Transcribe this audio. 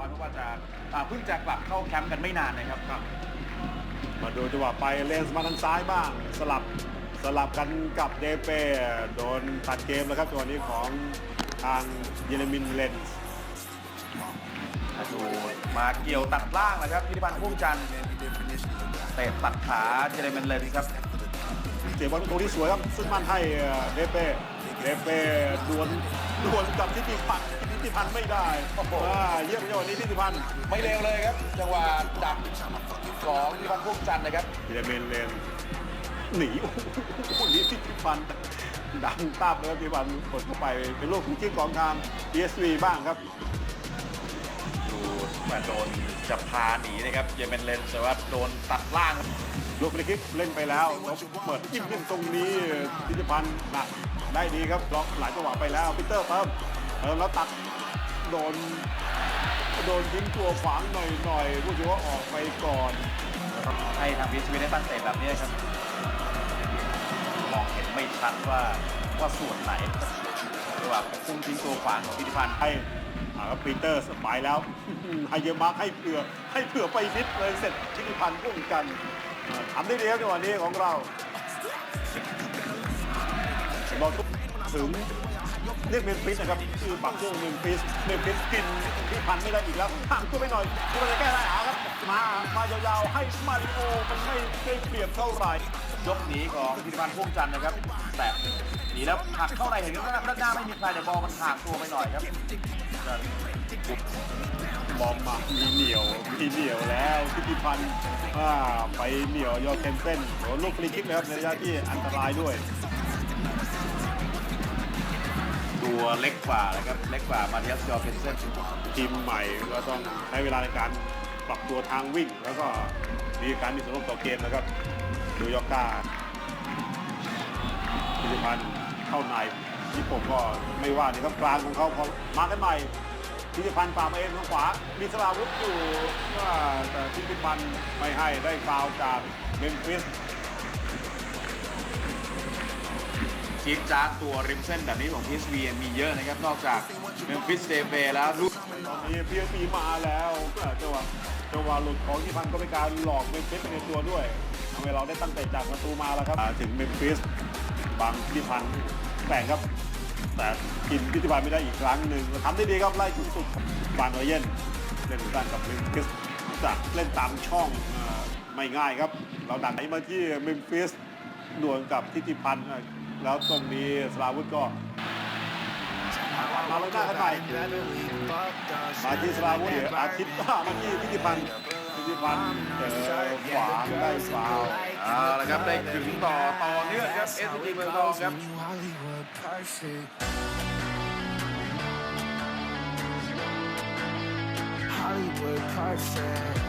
ร้อยเพราะว่าจะอ่าเพิ่งจะกลับเข้าแคมป์กันไม่นานนะครับมาดูจังหวะไปเลนส์มาทางซ้ายบ้าง สลับสลับกันกับเดเปโดนตัดเกมแล้วครับจังหวะนี้ของทางเยเรมินเลนส์ดูมาเกี่ยวตัดล่างนะครับพิธิพันธ์พุ่มจันทร์เตะตัดขาเจเรเมนเลนครับเสียบอลประตูที่สวยครับซึ่งมันให้เดเปเดเปดวลดวลกับทิติพันธ์ ทิติพันธ์ไม่ได้โอ้โหอ่าเยี่ยมจังหวะนี้ทิติพันธ์ไม่เร็วเลยครับ จังหวะดักของพิธิพันธ์พุ่มจันทร์นะครับเยเรมินเลนส์หนีโอ้โหนี่ทิติพันธ์ดังตาบเลยครับทิติพันธ์กดเข้าไปเป็นลูกของที่กองทาง PSV บ้างครับดูแม่โดนจะพาหนีนะครับเจเรเมนเลนแต่ว่าโดนตัดล่างครับลูกฟรีคิกเล่นไปแล้วแล้วเปิดจิ้มขึ้นตรงนี้ทิติพันธ์หนักได้ดีครับล็อกหลายจังหวะไปแล้วปีเตอร์เติม เติมแล้วตัดโดน โดนทิ้งตัวขวางหน่อยๆผู้ถือว่าออกไปก่อน ให้ทางพีชวีได้ตั้งเตะแบบนี้ครับ มองเห็นไม่ชัดว่าว่าส่วนไหนจังหวะพุ่งทิ้งตัวขวางของพิธิพันธ์ให้อ่าครับปีเตอร์สบายแล้วให้เยอะมากให้เผื่อให้เผื่อไปนิดเลยเสร็จทิติพันธ์พุ่งกันอ่าทำได้ดีครับในวันนี้ของเราบอลทุกถึง เรียกเมนฟิสนะครับชื่อปักชื่อเมนฟิสเมนฟิสกินทิติพันไม่ได้อีกแล้วห่างตัวไปหน่อยที่มันจะแก้ได้หาครับมามายาวๆให้มาริโอมันไม่ได้เปรียบเท่าไหร่ยกหนีของพิธิพันธ์พุ่มจันทร์นะครับ แต่หนีแล้วหักเข้าในเห็นว่าด้านหน้าไม่มีใครแต่บอลมันห่างตัวไปหน่อยครับบอมมามีเหนียว มีเหนียวแล้วทิติพันธ์อ่าไปเหนียวยอร์เกนเซนโดนลูกฟรีคิกเลยครับในระยะที่อันตรายด้วย ตัวเล็กกว่านะครับเล็กกว่ามาเทียสจอร์เพนเซนทีมใหม่ก็ต้องใช้เวลาในการปรับตัวทางวิ่ง แล้วก็มีการมีส่วนร่วมต่อเกมนะครับดูยอกกาพิธิพันธ์เข้าในที่ผมก็ไม่ว่านี่ครับกลางของเขาพอมากันใหม่พิธิพันธ์ปามาเองทางขวา มีสลาวุธอยู่ว่าแต่พิธิพันธ์ไม่ให้ได้ฟาวจากเมมฟิส คิกจ้าตัวริมเส้นแบบนี้ของพีชวีมีเยอะนะครับ นอกจากเมมฟิสเดเปแล้วลูกตอนนี้พีเอพีมาแล้วจังหวะจังหวะหลุดของพิธิพันก็เป็นการหลอกเมมฟิสไปในตัวด้วยทำให้เราได้ตั้งแต่จากประตูมาแล้วครับถึงเมมฟิสบางพิธิพันแต่งครับ แต่กินพิธิพันไม่ได้อีกครั้งหนึ่งทำได้ดีครับไล่ถึงสุดบานเอเยนเล่นด้านกับเมมฟิสจะเล่นตามช่องไม่ง่ายครับ เราดันไหนมาที่เมมฟิสดวลกับทิติพันธ์ แล้วตรงนี้สลาวุธก็มาเลยหน้ากันใหม่มาที่สลาวุธเดี๋ยวอาทิตย์มาที่ทิติพันธ์ทิติพันธ์เจอขวางได้ฟาวล์เอาละครับได้ถึงต่อต่อเนื่องครับเอสจีเมืองทองครับ Hollywood perfect. Hollywood perfect.